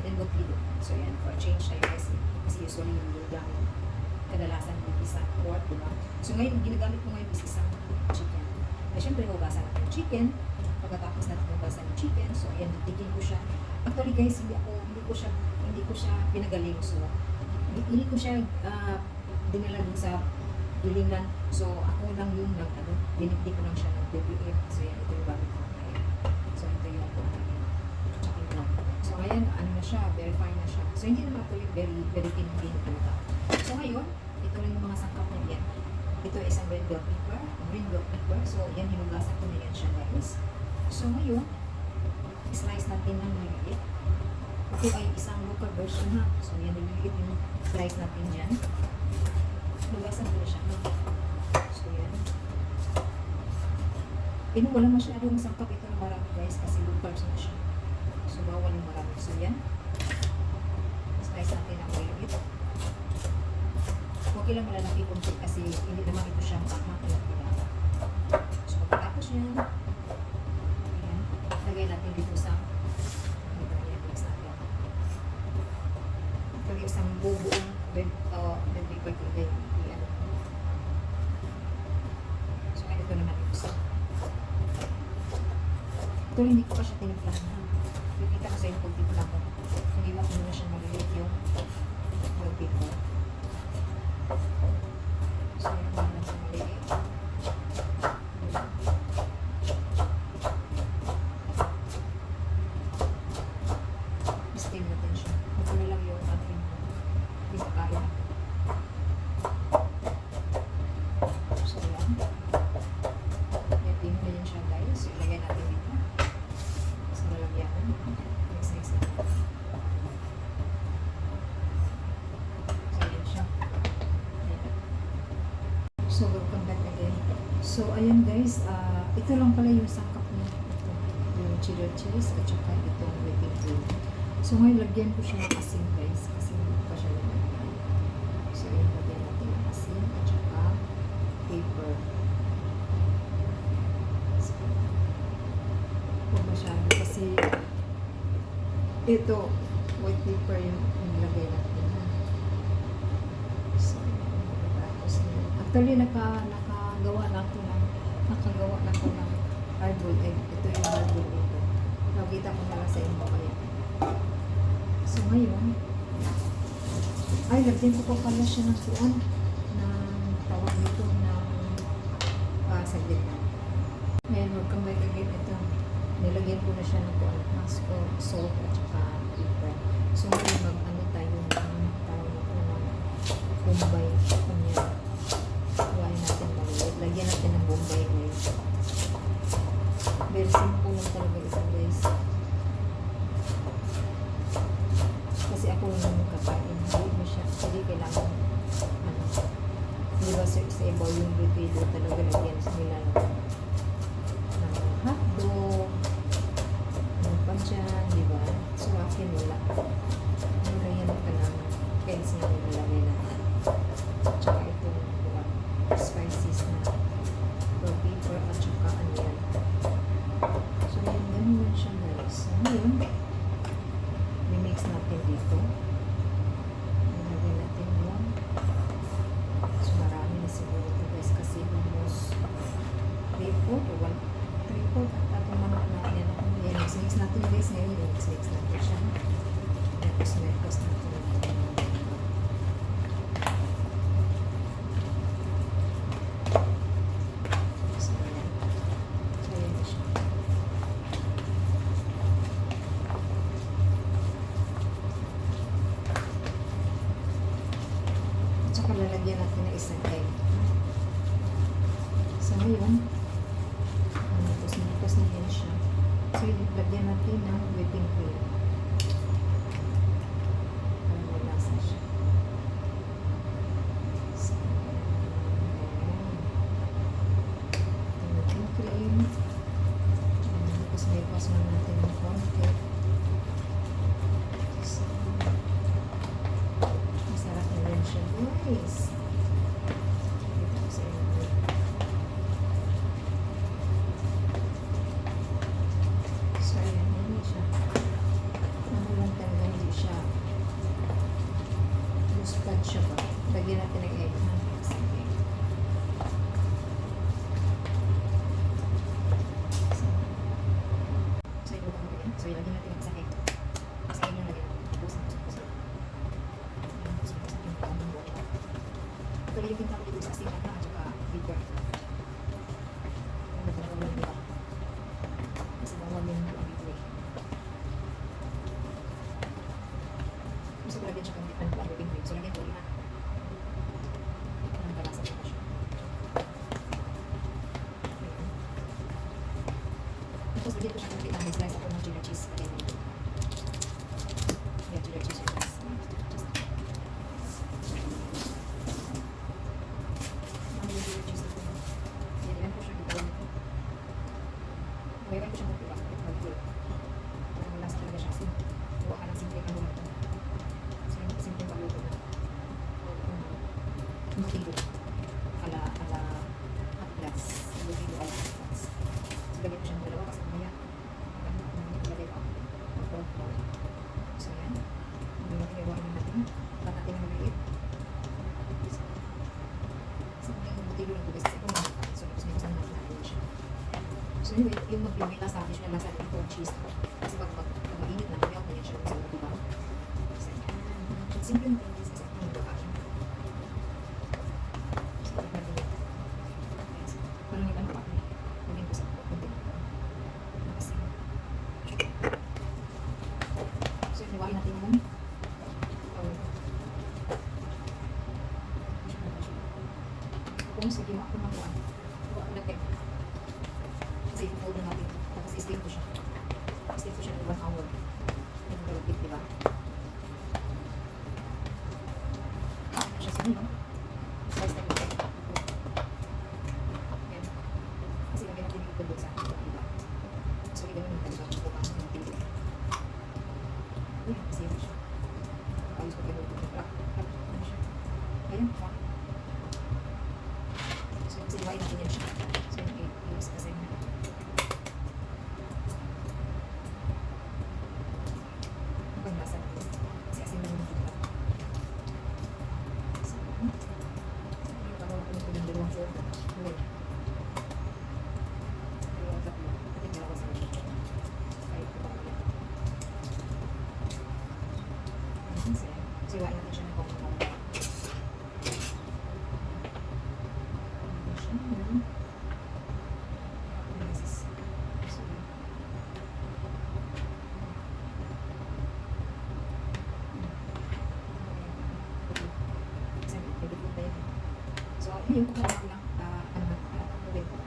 and embutido. So ayan, for change tayo guys. Kasi usually yung gamit kadalasan yung isang pork, di ba? So ngayon, yung ginagamit ko ngayon is isang chicken. Na syempre, hugasan natin yung chicken. Pagkatapos natin hugasan yung chicken, so ayan, titigin ko siya. Actually guys, hindi ako, hindi ko siya, hindi ko siya pinagaling. So, hindi, ko siya ah, dinala dun sa bilingan. So, ako lang yung nag, ano, dinigdi ko lang siya ng BBM. So, yan, ito yung gamit ko. So, ito yung ano, tsaka yung So, ngayon, ano na siya, very fine na siya. So, hindi naman ito yung very, very thin thin. So, ngayon, ito lang yung mga sangkap niya yan. Ito ay isang red bell pepper, green bell pepper. So, yan, hinugasan ko na yan siya, guys. So, ngayon, slice natin ng maliliit. Ito ay isang local version ha. So, yan, maliliit yung slice natin yan. Hinugasan ko na siya. So, yan. Ino, wala masyadong sangkap ito na marami guys kasi low carbs na siya. So, bawal yung marami. So, yan. Slice natin ng maliliit. Okay lang malalaki konti kasi hindi naman ito siya makalaki lang. So, pagkatapos yan, ayan, lagay natin dito sa dito na. Actually, isang bubuong red, uh, red paper ilagay. Ayan. So, ayan, ito naman ito sa ito hindi ko pa siya tinimplahan ha. Nakita ko sa inyo kung timpla ko. Hindi ba ko muna siya maliliit yung red paper. So, yun lang lang sa maliliit. Steam natin siya. Ito na lang yung ating pinakain. So, yan. Yan, din na yun siya guys. So, ilagay natin dito. Sa lalagyan. Mix, mix natin. So, yan siya. Ayan. So, welcome back again. So, ayan guys, ah, ito lang pala yung sangkap niya. Ito, yung cheddar cheese at saka itong whipping cream. So, ngayon lagyan ko siya ng asin guys, kasi hindi pa siya lagyan. So, ayan, lagyan natin ng asin at saka paper. So, masyado kasi ito, white paper yung nilagay natin. So, tapos yun. Actually, naka, nakagawa na ako ng, nakagawa na ako ng hard-boiled egg. Ito yung hard-boiled egg. Nakita ko na lang sa inyo kaya. So, ngayon, ay, lagyan ko pa pala siya ng kuan ng tawag nito ng uh, saglit na. Ngayon, welcome back again. Ito, nilagyan ko na siya ng mask ko, salt at saka pepper. So, ngayon, mag-ano tayo ng tawag nito ng bombay. Very simple lang talaga ito, guys. Kasi ako yung kakain. Hindi mo siya, hindi kailangan, ano, di ba sa, sa iba yung bibilo talaga lagyan sa nila ng hotdog, ng panchan, di ba? So, akin wala. Ano na yan ka ng pens na nilalagay na. Tsaka itong spices ayan, hindi siya. Namulang talaga hindi siya. Loose siya? Lagyan natin ng egg. Egg. yung, yung maglimit na establish na nasa itong cheese. Kasi pag mag, mainit na kami, ako niya siya kung saan simple yung thing is, kasi hindi pa. Parang yung ano pa, maging ko sa Kasi, so, iniwagin natin yung mami. Kung sige, makuha ko. Yung kuha lang. Uh, ano, ah, ano wait.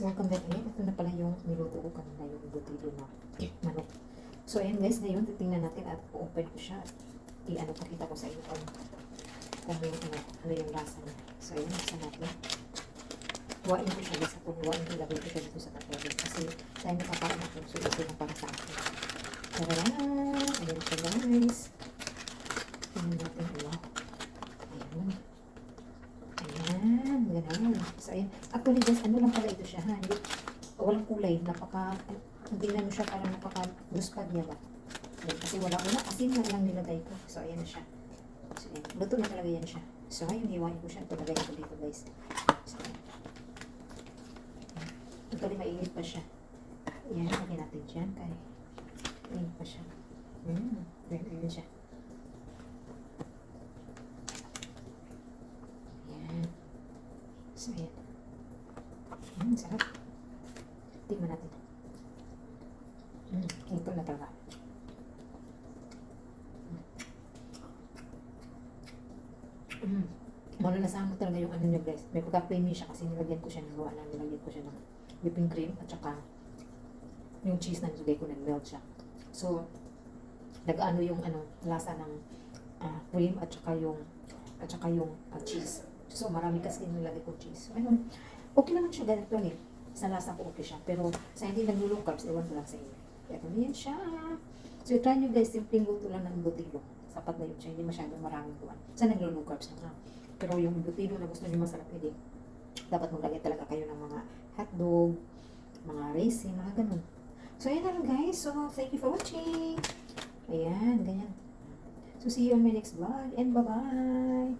Guys, welcome back again. Ito na pala yung niluto ko kanina, yung butilo na. So ayan guys, ngayon titingnan natin at open ko siya. I-ano, pakita ko sa inyo kung, kung yung ano, ano yung lasa niya. So ayan, nasa natin. Huwain ko siya guys. Kung huwain ko, lagay ko siya dito sa katulad. Kasi tayo nakakain ako. So ito na para sa akin. Tararan! Ayan siya guys. Tingnan natin. Wow. Ayan. Ayan, ganun. So, ayan. Actually, guys, ano lang pala ito siya, ha? Hindi, walang kulay. Napaka, tingnan mo siya parang napaka guspad niya ba? Ayan, kasi wala, wala. Asin na lang nilagay ko. So, ayan na siya. So, ayan. Luto na talaga yan siya. So, ngayon, hiwain ko siya. Ito, lagay ko dito, guys. So, ayan. Actually, mainit pa siya. Ayan, lagyan natin dyan. Kaya, mainit pa siya. Mm, ayan, ayan siya. Ayan. So, ayan. Mm, sarap. Tingnan natin. Mm, ito na talaga. Mm. Muna nasama talaga yung ano niya guys. May pagka-creamy siya kasi nilagyan ko siya ng gawa na nilagyan ko siya ng whipping cream at saka yung cheese na nilagay ko nag-melt siya. So, nag-ano yung ano, lasa ng ah, cream at saka yung at saka yung ah, cheese. So, marami kasi nilagay ko cheese. Ayun. Okay naman siya ganito eh. Sa lasa ko okay siya. Pero sa hindi naglulong carbs, ewan ko lang sa inyo. Kung yan siya. So, try nyo guys, simpleng luto lang ng butilo. Sapat na yun siya. Hindi masyadong maraming buwan. Sa naglulong carbs na. Pero yung butilo na gusto nyo masarap, edi dapat maglagay talaga kayo ng mga hotdog, mga raisin, mga ganun. So, ayan na lang guys. So, thank you for watching. Ayan, ganyan. So, see you on my next vlog and bye-bye.